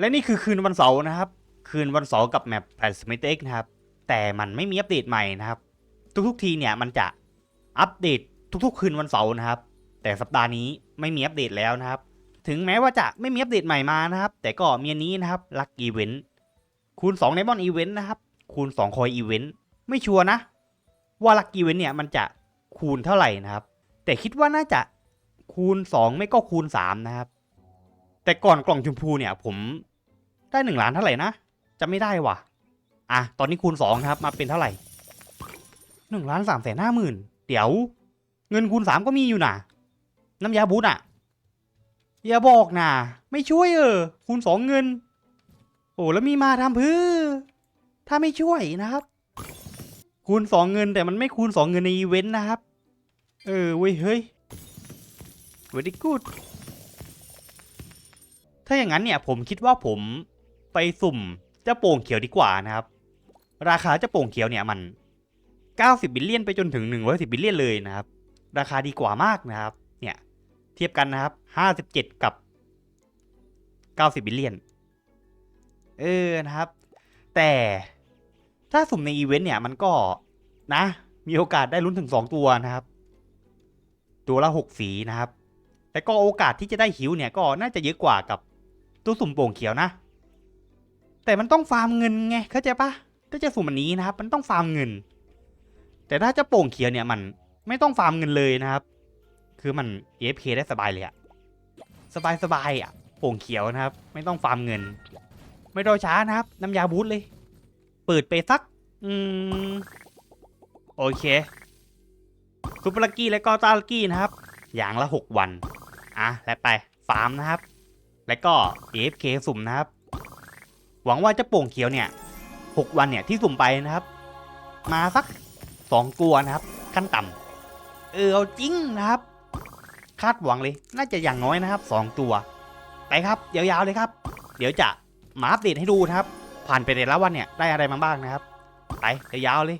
และนี่คือคืนวันเสาร์นะครับ คืนวันเสาร์กับแมปแพสมิเต็กนะครับ แต่มันไม่มีอัปเดตใหม่นะครับ ทุกๆทีเนี่ยมันจะอัปเดตทุกๆ คืนวันเสาร์นะครับ แต่สัปดาห์นี้ไม่มีอัปเดตแล้วนะครับ ถึงแม้ว่าจะไม่มีอัปเดตใหม่มานะครับ แต่ก็มีอันนี้นะครับลักอีเวนต์คูณ2ในบอนอีเวนต์นะครับ คูณ2คอยอีเวนต์ไม่ชัวร์นะ ว่าลักอีเวนต์เนี่ยมันจะคูณเท่าไหร่นะครับ แต่คิดว่าน่าจะคูณ 2 ไม่ก็คูณ 3 นะครับ แต่ก่อนกล่องชมพูเนี่ยผม ได้หนึ่งล้านเท่าไหร่นะจะไม่ได้ว่ะ อะ ตอนนี้คูณสองครับ มาเป็นเท่าไหร่หนึ่งล้านสามแสนห้าหมื่นเดี๋ยว เงินคูณสามก็มีอยู่นะน้ำยาบูทอะ อย่าบอกนะไม่ช่วยเออ คูณสองเงิน โอ้แล้วมีมาทำเพื่อถ้าไม่ช่วยนะครับ คูณสองเงินแต่มันไม่คูณสองเงินในอีเวนต์นะครับ เออเว้ยเฮ้ย very good ถ้าอย่างนั้นเนี่ยผมคิดว่าผม ไปสุ่มเจ้าโป่งเขียวดีกว่านะครับ ราคาเจ้าโป่งเขียวเนี่ยมัน 90 บิลเลียนไปจนถึง 110 บิลเลียนเลยนะครับ ราคาดีกว่ามากนะครับ เนี่ย เทียบกันนะครับ 57 กับ 90 บิลเลียน เออนะครับ แต่ถ้าสุ่มในอีเวนต์เนี่ยมันก็นะ มีโอกาสได้ลุ้นถึง 2 ตัวนะครับ ตัวละ 6 สีนะครับแต่ก็โอกาสที่จะได้หิวเนี่ยก็น่าจะเยอะกว่ากับตัวสุ่มโป่งเขียวนะ แต่มันต้องฟาร์มเงินไงเข้าใจปะถ้าจะสุ่มอันนี้นะครับ มันต้องฟาร์มเงิน แต่ถ้าจะโป่งเขียวเนี่ยมันไม่ต้องฟาร์มเงินเลยนะครับ คือมัน AFK ได้สบายเลยอะสบายสบายอะโป่งเขียวนะครับ ไม่ต้องฟาร์มเงิน ไม่รอช้านะครับ น้ำยาบูทเลย เปิดไปสัก อืม โอเคซูเปอร์ลักกี้และก็ตาลักกี้นะครับ อย่างละ 6 วัน อะ และไปฟาร์มนะครับ แล้วก็ AFK สุ่มนะครับ หวังว่าจะโป่งเขียวเนี่ย6วันเนี่ยที่สุ่มไปนะครับ มาสัก2ตัวนะครับ ขั้นต่ำเออเอาจริงนะครับ คาดหวังเลย น่าจะอย่างน้อยนะครับ2ตัว ไปครับยาวๆเลยครับ เดี๋ยวจะมาอัปเดตให้ดูนะครับ ผ่านไปแต่ละวันเนี่ยได้อะไรมาบ้างนะครับ ไปยาวๆเลย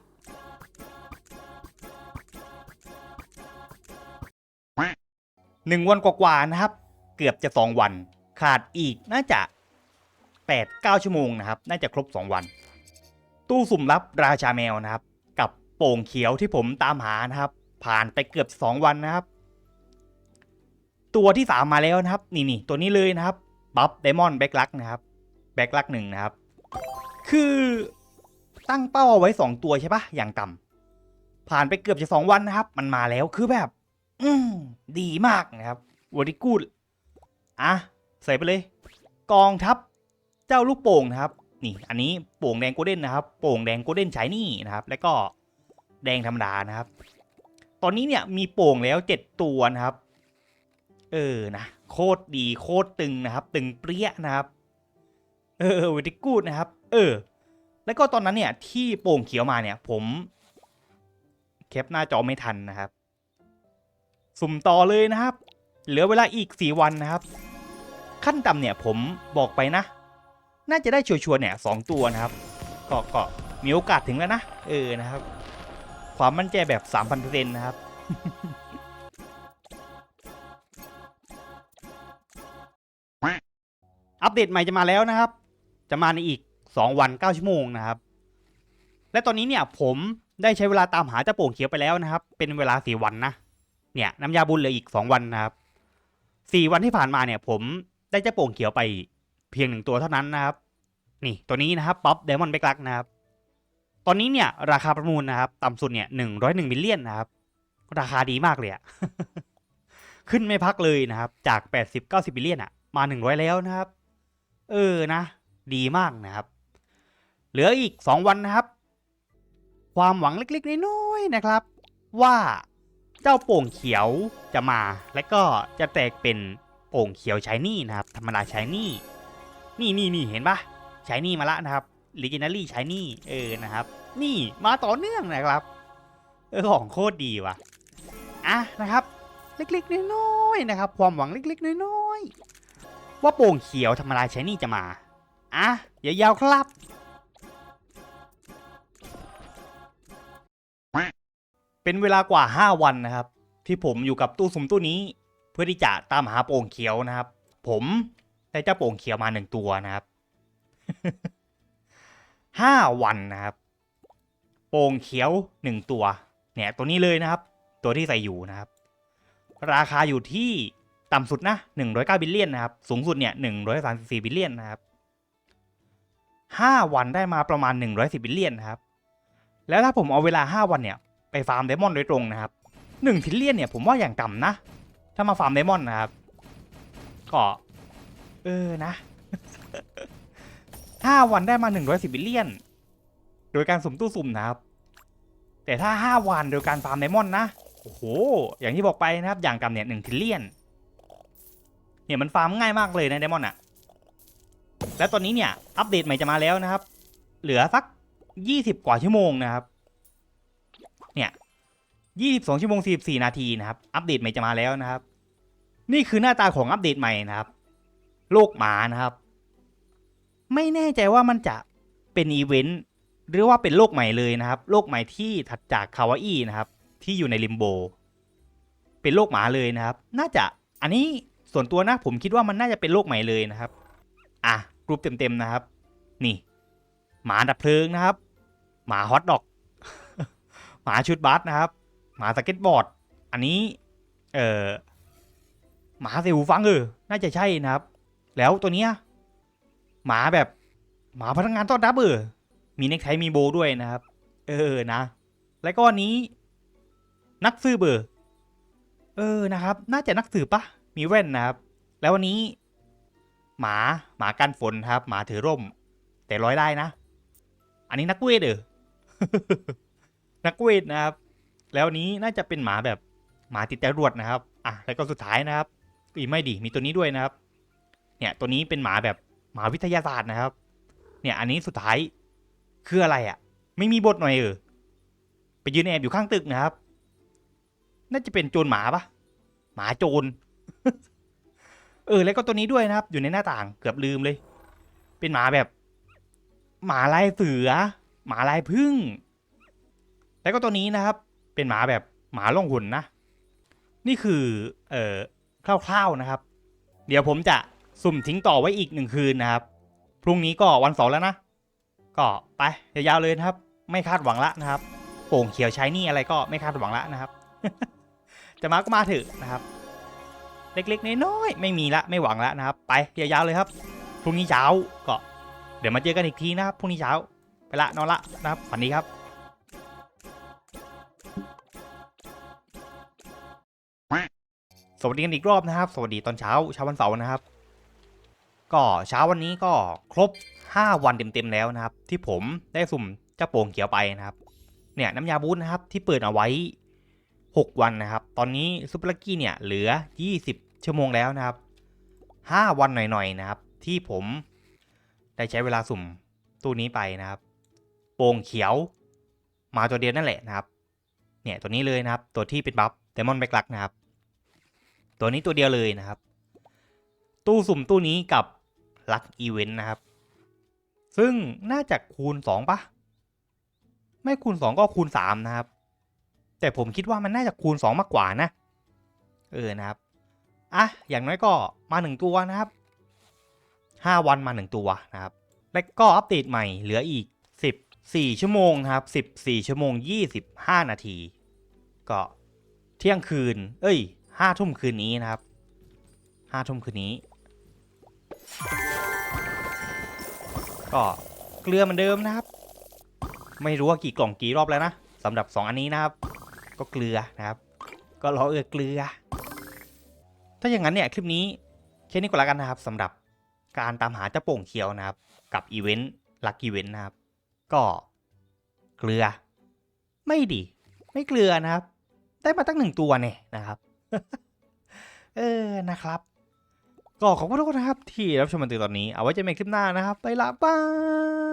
หนึ่งวันกว่าๆนะครับ เกือบจะสองวัน ขาดอีกน่าจะ แปดเก้าชั่วโมงนะครับ น่าจะครบสองวัน ตู้สุ่มลับราชาแมวนะครับ กับโป่งเขียวที่ผมตามหานะครับ ผ่านไปเกือบสองวันนะครับ ตัวที่สามมาแล้วนะครับ นี่นี่ตัวนี้เลยนะครับ บัฟเดมอนแบ็กลักนะครับ แบ็กลักหนึ่งนะครับ คือตั้งเป้าเอาไว้สองตัวใช่ปะอย่างต่ำผ่านไปเกือบจะสองวันนะครับ มันมาแล้วคือแบบ อืมดีมากนะครับวอริกูดอะใส่ไปเลย กองทัพ เจ้าลูกโป่งนะครับ นี่ อันนี้โป่งแดงโกลเด้นนะครับ โป่งแดงโกลเด้นชายนี่นะครับ แล้วก็แดงธรรมดานะครับ ตอนนี้เนี่ยมีโป่งแล้วเจ็ดตัวนะครับ เออนะโคตรดีโคตรตึงนะครับ ตึงเปรี้ยนะครับ เออวอริกูดนะครับ เออ แล้วก็ตอนนั้นเนี่ย ที่โป่งเขียวมาเนี่ย ผมแคปหน้าจอไม่ทันนะครับ สุ่มต่อเลยนะครับ เหลือเวลาอีก4วันนะครับ ขั้นต่ำเนี่ยผมบอกไปนะ น่าจะได้ชัวร์ๆเนี่ยสองตัวนะครับก็ก็มีโอกาสถึงแล้วนะเออนะครับ ความมั่นใจแบบ3,000%นะครับอัปเดตใหม่จะมาแล้วนะครับ จะมาในอีก 2 วัน 9 ชั่วโมงนะครับ และตอนนี้เนี่ยผมได้ใช้เวลาตามหาเจ้าโป่งเขียวไปแล้วนะครับ เป็นเวลา 4 วันนะ เนี่ยน้ำยาบุญเหลืออีก 2 วันนะครับ 4 วันที่ผ่านมาเนี่ย ผมได้เจ้าโป่งเขียวไป เพียงหนึ่งตัวเท่านั้นนะครับ นี่ตัวนี้นะครับป๊อปเดมอนเบกลักนะครับ ตอนนี้เนี่ยราคาประมูลนะครับ ต่ำสุดเนี่ยหนึ่งร้อยหนึ่งมิลเลียนนะครับ ราคาดีมากเลยอะขึ้นไม่พักเลยนะครับ จากแปดสิบเก้าสิบมิลเลียนอะมาหนึ่งร้อยแล้วนะครับ เออนะ ดีมากนะครับ เหลืออีกสองวันนะครับ ความหวังเล็กๆน้อยๆนะครับ ว่าเจ้าโป่งเขียวจะมา และก็จะแตกเป็นโป่งเขียวชายนี่นะครับ ธรรมดาชายนี่ นี่นี่นี่เห็นปะใชายนี่มาละนะครับลิจินารี่ใชายนี่เออนะครับ นี่มาต่อเนื่องนะครับเออของโคตรดีว่ะอะนะครับ เล็กๆน้อยๆนะครับ ความหวังเล็กๆน้อยๆว่าโป่งเขียวธรรมดาใชายนี่จะมาอะอย่ายาวครับเป็นเวลากว่า 5 วันนะครับ ที่ผมอยู่กับตู้สุ่มตู้นี้ เพื่อที่จะตามหาโป่งเขียวนะครับ ผม ได้เจ้าโป่งเขียวมาหนึ่งตัวนะครับห้าวันนะครับ โป่งเขียวหนึ่งตัว เนี่ย ตัวนี้เลยนะครับ ตัวที่ใส่อยู่นะครับ ราคาอยู่ที่ต่ำสุดนะหนึ่งร้อยเก้าบิลเลียนนะครับ สูงสุดเนี่ยหนึ่งร้อยสามสิบสี่บิลเลียนนะครับห้าวันได้มาประมาณหนึ่งร้อยสิบบิลเลียนนะครับ แล้วถ้าผมเอาเวลาห้าวันเนี่ย ไปฟาร์มไดมอนด์โดยตรงนะครับหนึ่งบิลเลียนเนี่ยผมว่าอย่างต่ำนะ ถ้ามาฟาร์มไดมอนด์นะครับ ก็ เออนะ ห้าวันได้มาหนึ่งร้อยสิบบิลเลียน โดยการสุ่มตู้สุ่มนะครับ แต่ถ้าห้าวันโดยการฟาร์มไดมอนด์นะ โอ้โห อย่างที่บอกไปนะครับ อย่างต่ำเนี่ยหนึ่งทิลเลียน เนี่ยมันฟาร์มง่ายมากเลยนะไดมอนด์อะและตอนนี้เนี่ยอัปเดตใหม่จะมาแล้วนะครับ เหลือสักยี่สิบกว่าชั่วโมงนะครับ เนี่ยยี่สิบสองชั่วโมงสี่สี่นาทีนะครับ อัปเดตใหม่จะมาแล้วนะครับ นี่คือหน้าตาของอัปเดตใหม่นะครับ โลกหมานะครับ ไม่แน่ใจว่ามันจะเป็นอีเวนต์หรือว่าเป็นโลกใหม่เลยนะครับ โลกใหม่ที่ถัดจากคาวาอี้นะครับ ที่อยู่ในลิมโบ เป็นโลกหมาเลยนะครับ น่าจะอันนี้ส่วนตัวนะผมคิดว่ามันน่าจะเป็นโลกใหม่เลยนะครับ อะรูปเต็มๆนะครับ นี่ หมาดับเพลิงนะครับ หมาฮอตดอก หมาชุดบัสนะครับ หมาสเก็ตบอร์ด อันนี้ เอ่อหมาใส่หูฟังเออน่าจะใช่นะครับ แล้วตัวเนี้ยหมาแบบหมาพนักงานต้อนรับเออมีเน็กไทมีโบด้วยนะครับ เออนะ แล้วก็อันนี้ นักสืบเบอร์เออนะครับ น่าจะนักสืบปะมีแว่นนะครับ แล้ววันนี้ หมาหมากันฝนครับ หมาถือร่ม แต่ร้อยได้นะ อันนี้นักเวทเออนักเวทนะครับ แล้วนนี้น่าจะเป็นหมาแบบหมาติดจรวดนะครับ อะแล้วก็สุดท้ายนะครับอีไม่ดีมีตัวนี้ด้วยนะครับ เนี่ยตัวนี้เป็นหมาแบบหมาวิทยาศาสตร์นะครับ เนี่ยอันนี้สุดท้ายคืออะไรอะ่ะ ไม่มีบทหน่อยเออไปยืนแอบอยู่ข้างตึกนะครับ น่าจะเป็นโจรหมาปะหมาโจร เออ แล้วก็ตัวนี้ด้วยนะครับ อยู่ในหน้าต่างเกือบลืมเลย เป็นหมาแบบ หมาลายเสือ หมาลายพึ่ง แล้วก็ตัวนี้นะครับ เป็นหมาแบบหมาล่องหุ่นนะ นี่คือ เอ่อคร่าวๆนะครับ เดี๋ยวผมจะ สุ่มทิ้งต่อไว้อีกหนึ่งคืนนะครับ พรุ่งนี้ก็วันเสาร์แล้วนะ ก็ไปยาวๆเลยนะครับ ไม่คาดหวังละนะครับโป่งเขียวใช้นี่อะไรก็ไม่คาดหวังละนะครับ จะมาก็มาเถอะนะครับ เล็กๆน้อยๆไม่มีละไม่หวังละนะครับ ไปยาวๆเลยครับ พรุ่งนี้เช้าก็ เดี๋ยวมาเจอกันอีกทีนะครับพรุ่งนี้เช้าไปละนอนละนะครับฝันดีครับสวัสดีกันอีกรอบนะครับ สวัสดีตอนเช้าเช้าวันเสาร์นะครับ ก็เช้าวันนี้ก็ครบ 5 วันเต็มๆแล้วนะครับ ที่ผมได้สุ่มเจ้าโป่งเขียวไปนะครับ เนี่ยน้ำยาบูทนะครับที่เปิดเอาไว้ 6 วันนะครับ ตอนนี้ซูเปอร์ลักกี้เนี่ยเหลือ 20 ชั่วโมงแล้วนะครับ 5 วันหน่อยๆนะครับ ที่ผมได้ใช้เวลาสุ่มตู้นี้ไปนะครับ โป่งเขียว มาตัวเดียวนั่นแหละนะครับ เนี่ยตัวนี้เลยนะครับ ตัวที่เป็นบัฟเดมอนแบกลักนะครับ ตัวนี้ตัวเดียวเลยนะครับ ตู้สุ่มตู้นี้กับ ลักอีเวนต์นะครับ ซึ่งน่าจะคูณ 2ปะไม่คูณ 2 ก็คูณ 3 นะครับ แต่ผมคิดว่ามันน่าจะคูณ 2 มากกว่านะ เออนะครับ อะ อย่างน้อยก็มา 1 ตัวนะครับ 5 วันมา 1 ตัวนะครับ และก็อัปเดตใหม่เหลืออีก 14 ชั่วโมงนะครับ 14 ชั่วโมง 25 นาที ก็เที่ยงคืน เอ้ย5ทุ่มคืนนี้นะครับ5ทุ่มคืนนี้ ก็เกลือเหมือนเดิมนะครับ ไม่รู้ว่ากี่กล่องกี่รอบแล้วนะสำหรับ 2 อันนี้นะครับ ก็เกลือนะครับ ก็รอเออเกลือ ถ้าอย่างนั้นเนี่ยคลิปนี้แค่นี้ก็แล้วกันนะครับสำหรับการตามหาเจ้าโป่งเขียวนะครับ กับอีเวนต์ลักอีเวนต์นะครับ ก็เกลือ ไม่ดี ไม่เกลือนะครับ ได้มาตั้งหนึ่งตัวเนี่ยนะครับ เออนะครับ ก็ขอบคุณทุกคนนะครับที่รับชมมาถึงตอนนี้ เอาไว้เจอกันใหม่คลิปหน้านะครับ ไปละบาย